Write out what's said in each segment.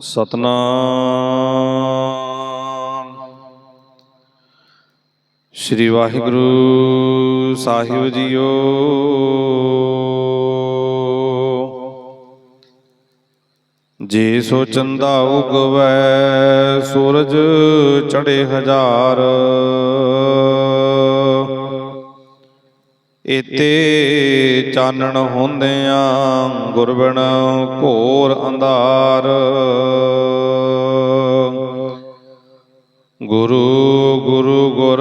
ਸਤਨਾਮ। ਸ੍ਰੀ ਵਾਹਿਗੁਰੂ ਸਾਹਿਬ ਜੀਓ। ਜੇ ਸੋ ਚੰਦਾ ਉਗਵੈ ਸੂਰਜ ਚੜੇ ਹਜ਼ਾਰ। ਇਤੇ ਚਾਨਣ ਹੁੰਦਿਆਂ ਗੁਰਬਣ ਘੋਰ ਅੰਧਾਰ। ਗੁਰੂ ਗੁਰੂ ਗੁਰ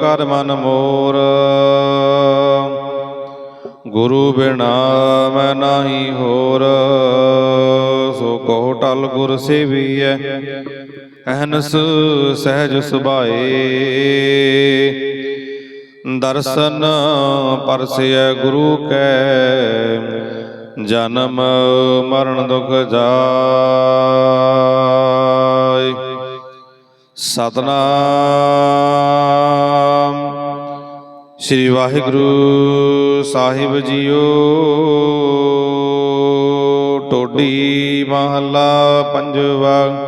ਕਰ ਮਨ ਮੋਰ। ਗੁਰੂ ਬਿਨਾ ਮੈਂ ਨਾਹੀ ਹੋਰ। ਸੋ ਕਹੋ ਟਲ ਗੁਰ ਸੇਵੀਐ, ਅਹਨਸ ਸਹਿਜ ਸੁਭਾਏ। ਦਰਸ਼ਨ ਪਰਸਿਐ ਗੁਰੂ ਕੈ, ਜਨਮ ਮਰਨ ਦੁਖ ਜਾਇ ਸਤਨਾਮ। ਸ੍ਰੀ ਵਾਹਿਗੁਰੂ ਸਾਹਿਬ ਜੀਓ, ਟੋਡੀ ਮਹੱਲਾ ਪੰਜਵਾ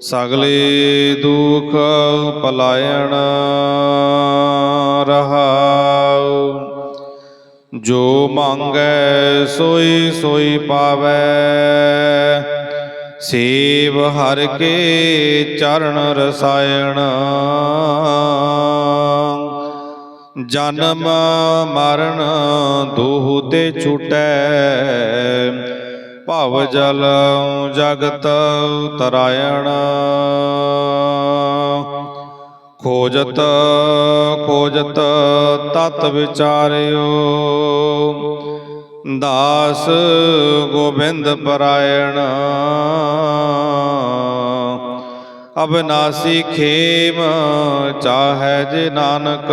ਸਗਲੇ ਦੁਖ ਪਲਾਇਣ ਰਹਾਉ। ਜੋ ਮੰਗੈ ਸੋਈ ਸੋਈ ਪਾਵੈ। ਸੇਵ ਹਰ ਕੇ ਚਰਨ ਰਸਾਇਣ। ਜਨਮ ਮਰਨ, ਦੋਹ ਤੇ ਛੁਟੈ। ਭਵ ਜਲ ਜਗਤ ਤਰਾਇਣ ਖੋਜਤ ਖੋਜਤ ਤਤ ਵਿਚਾਰਿਓ। ਦਾਸ ਗੋਬਿੰਦ ਪਰਾਇਣ। ਅਬਨਾਸੀ ਖੇਮ ਚਾਹੈ ਜੇ ਨਾਨਕ।